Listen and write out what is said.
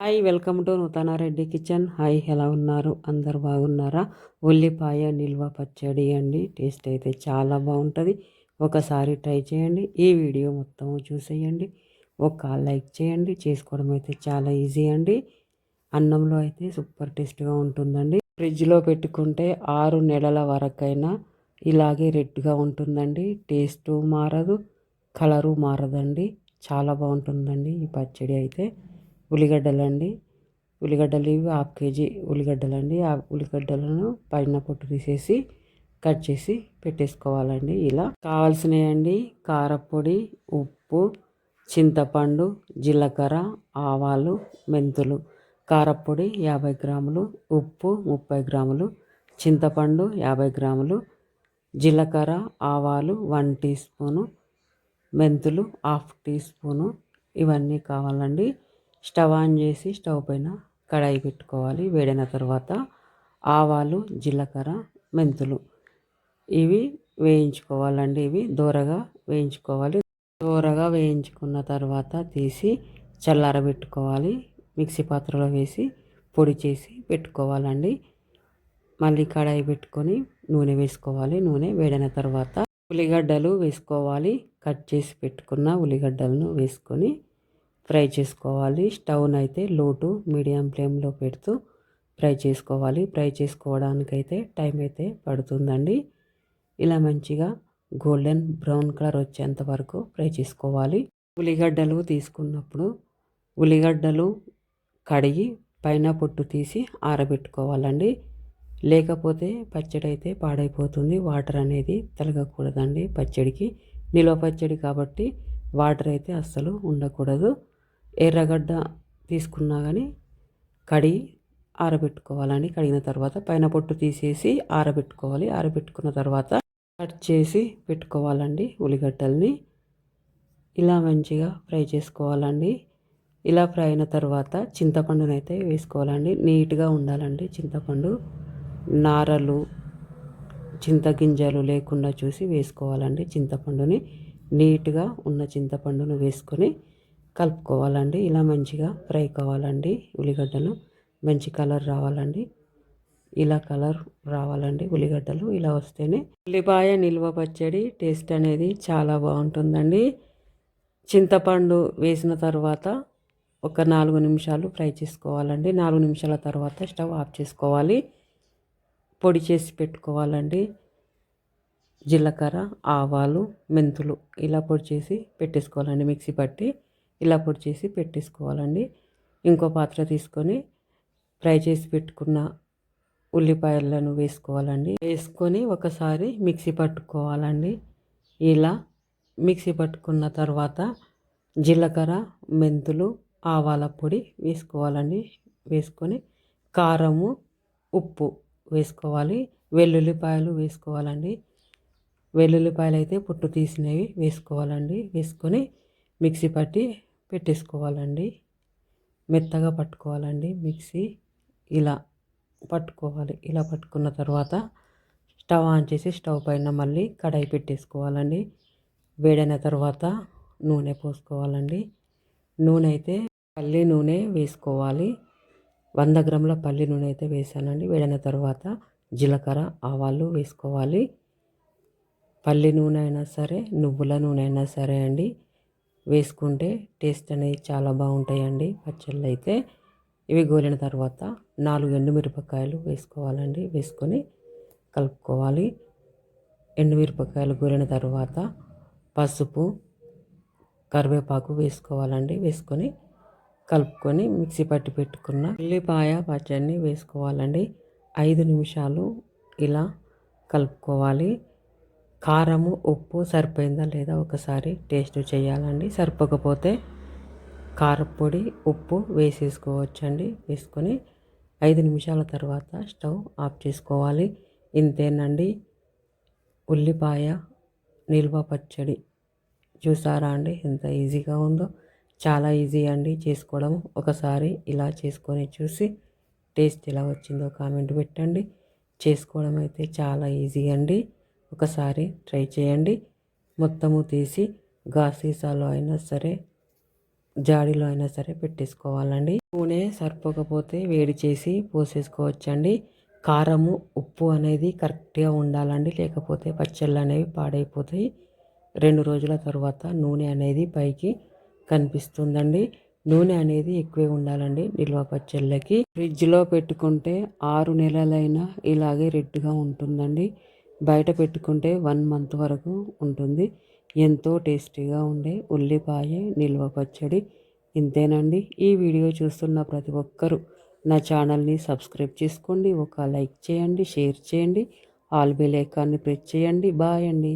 Hi welcome to Nuthanareddy kitchen. Hi ఎలా ఉన్నారు? అందరు బాగున్నారా? ఉల్లిపాయ నిల్వ పచ్చడి అండి. టేస్ట్ అయితే చాలా బాగుంటుంది. ఒకసారి ట్రై చేయండి. ఈ వీడియో మొత్తం చూసేయండి. ఒక లైక్ చేయండి. చేసుకోవడం అయితే చాలా ఈజీ అండి. అన్నంలో అయితే సూపర్ టేస్ట్గా ఉంటుందండి. ఫ్రిడ్జ్లో పెట్టుకుంటే ఆరు నెలల వరకైనా ఇలాగే రెడ్గా ఉంటుందండి. టేస్టు మారదు కలరు మారదండి. చాలా బాగుంటుందండి ఈ పచ్చడి అయితే. ఉల్లిగడ్డలు అండి ఉల్లిగడ్డలు ఇవి హాఫ్ కేజీ ఉల్లిగడ్డలు అండి ఆ ఉల్లిగడ్డలను పైన పొట్టు తీసేసి కట్ చేసి పెట్టేసుకోవాలండి ఇలా. కావాల్సినవి అండి కారపొడి ఉప్పు చింతపండు జీలకర్ర ఆవాలు మెంతులు. కారపొడి యాభై గ్రాములు ఉప్పు ముప్పై గ్రాములు చింతపండు యాభై గ్రాములు జీలకర్ర ఆవాలు వన్ టీ స్పూను మెంతులు హాఫ్ టీ స్పూను ఇవన్నీ కావాలండి. స్టవ్ ఆన్ చేసి స్టవ్ పైన కడాయి పెట్టుకోవాలి. వేడిన తర్వాత ఆవాలు జీలకర్ర మెంతులు ఇవి వేయించుకోవాలండి. ఇవి దూరగా వేయించుకోవాలి. దూరగా వేయించుకున్న తర్వాత తీసి చల్లారబెట్టుకోవాలి మిక్సీ పాత్రలో వేసి పొడి చేసి పెట్టుకోవాలండి. మళ్ళీ కడాయి పెట్టుకొని నూనె వేసుకోవాలి. నూనె వేడిన తర్వాత ఉల్లిగడ్డలు వేసుకోవాలి. కట్ చేసి పెట్టుకున్న ఉల్లిగడ్డలను వేసుకొని ఫ్రై చేసుకోవాలి. స్టవ్ను అయితే లోటు మీడియం ఫ్లేమ్లో పెడుతూ ఫ్రై చేసుకోవాలి. ఫ్రై చేసుకోవడానికైతే టైం అయితే పడుతుందండి. ఇలా మంచిగా గోల్డెన్ బ్రౌన్ కలర్ వచ్చేంత వరకు ఫ్రై చేసుకోవాలి. ఉల్లిగడ్డలు తీసుకున్నప్పుడు ఉల్లిగడ్డలు కడిగి పైన పొట్టు తీసి ఆరబెట్టుకోవాలండి. లేకపోతే పచ్చడి అయితే పాడైపోతుంది. వాటర్ అనేది తలగకూడదండి పచ్చడికి. నిల్వ పచ్చడి కాబట్టి వాటర్ అయితే అస్సలు ఉండకూడదు. ఎర్రగడ్డ తీసుకున్నా కానీ కడిగి ఆరబెట్టుకోవాలండి. కడిగిన తర్వాత పైన పొట్టు తీసేసి ఆరబెట్టుకోవాలి. ఆరబెట్టుకున్న తర్వాత కట్ చేసి పెట్టుకోవాలండి ఉల్లిగడ్డల్ని. ఇలా మంచిగా ఫ్రై చేసుకోవాలండి. ఇలా ఫ్రై అయిన తర్వాత చింతపండునైతే వేసుకోవాలండి. నీట్గా ఉండాలండి చింతపండు. నారలు చింతగింజలు లేకుండా చూసి వేసుకోవాలండి చింతపండుని. నీట్గా ఉన్న చింతపండును వేసుకొని కలుపుకోవాలండి. ఇలా మంచిగా ఫ్రై కావాలండి. ఉల్లిగడ్డలు మంచి కలర్ రావాలండి. ఇలా కలర్ రావాలండి ఉల్లిగడ్డలు. ఇలా వస్తేనే ఉల్లిపాయ నిల్వ పచ్చడి టేస్ట్ అనేది చాలా బాగుంటుందండి. చింతపండు వేసిన తర్వాత ఒక నాలుగు నిమిషాలు ఫ్రై చేసుకోవాలండి. నాలుగు నిమిషాల తర్వాత స్టవ్ ఆఫ్ చేసుకోవాలి. పొడి చేసి పెట్టుకోవాలండి. జీలకర్ర ఆవాలు మెంతులు ఇలా పొడి చేసి పెట్టేసుకోవాలండి మిక్సీ పట్టి. ఇలా పొడి చేసి పెట్టేసుకోవాలండి. ఇంకో పాత్ర తీసుకొని ఫ్రై చేసి పెట్టుకున్న ఉల్లిపాయలను వేసుకోవాలండి. వేసుకొని ఒకసారి మిక్సీ పట్టుకోవాలండి. ఇలా మిక్సీ పట్టుకున్న తర్వాత జీలకర్ర మెంతులు ఆవాల పొడి వేసుకోవాలండి. వేసుకొని కారము ఉప్పు వేసుకోవాలి. వెల్లుల్లిపాయలు వేసుకోవాలండి. వెల్లుల్లిపాయలు అయితే పుట్టు తీసినవి వేసుకోవాలండి. వేసుకొని మిక్సీ పట్టి పెట్టేసుకోవాలండి. మెత్తగా పట్టుకోవాలండి మిక్సీ. ఇలా పట్టుకోవాలి. ఇలా పట్టుకున్న తర్వాత స్టవ్ ఆన్ చేసి స్టవ్ పైన మళ్ళీ కడాయి పెట్టేసుకోవాలండి. వేడైన తర్వాత నూనె పోసుకోవాలండి. నూనె అయితే పల్లి నూనె వేసుకోవాలి. వంద గ్రాముల పల్లి నూనె అయితే వేసానండి. వేడిన తర్వాత జీలకర్ర ఆవాలు వేసుకోవాలి. పల్లి నూనె అయినా సరే నువ్వుల నూనె అయినా సరే అండి. వేసుకుంటే టేస్ట్ అనేది చాలా బాగుంటాయండి పచ్చళ్ళు అయితే. ఇవి గోలిన తర్వాత నాలుగు ఎండుమిరపకాయలు వేసుకోవాలండి. వేసుకొని కలుపుకోవాలి. ఎండుమిరపకాయలు గోలిన తర్వాత పసుపు కరివేపాకు వేసుకోవాలండి. వేసుకొని కలుపుకొని మిక్సీ పట్టి పెట్టుకున్న ఉల్లిపాయ పచ్చడిని వేసుకోవాలండి. ఐదు నిమిషాలు ఇలా కలుపుకోవాలి. కారము ఉప్పు సరిపోయిందా లేదా ఒకసారి టేస్ట్ చేయాలండి. సరిపోకపోతే కారపొడి ఉప్పు వేసేసుకోవచ్చండి. వేసుకొని ఐదు నిమిషాల తర్వాత స్టవ్ ఆఫ్ చేసుకోవాలి. ఇంతేనండి. ఉల్లిపాయ నిల్వ పచ్చడి చూసారా అండి? ఎంత ఈజీగా ఉందో. చాలా ఈజీ అండి చేసుకోవడం. ఒకసారి ఇలా చేసుకొని చూసి టేస్ట్ ఎలా వచ్చిందో కామెంట్ పెట్టండి. చేసుకోవడం అయితే చాలా ఈజీ అండి. ఒకసారి ట్రై చేయండి. మొత్తము తీసి గా సీసాలో అయినా సరే జాడీలో అయినా సరే పెట్టేసుకోవాలండి. నూనె సరిపోకపోతే వేడి చేసి పోసేసుకోవచ్చండి. కారము ఉప్పు అనేది కరెక్ట్గా ఉండాలండి. లేకపోతే పచ్చళ్ళు అనేవి పాడైపోతాయి. రెండు రోజుల తర్వాత నూనె అనేది పైకి కనిపిస్తుందండి. నూనె అనేది ఎక్కువే ఉండాలండి నిల్వ పచ్చళ్ళకి. ఫ్రిడ్జ్లో పెట్టుకుంటే ఆరు నెలలైనా ఇలాగే రెడ్గా ఉంటుందండి. బయట పెట్టుకుంటే వన్ మంత్ వరకు ఉంటుంది. ఎంతో టేస్టీగా ఉండే ఉల్లిపాయ నిల్వ పచ్చడి. ఇంతేనండి. ఈ వీడియో చూస్తున్న ప్రతి ఒక్కరూ నా ఛానల్ని సబ్స్క్రైబ్ చేసుకోండి. ఒక లైక్ చేయండి షేర్ చేయండి. ఆల్ బెల్ ఐకాన్ని ప్రెస్ చేయండి. బాయ్ అండి.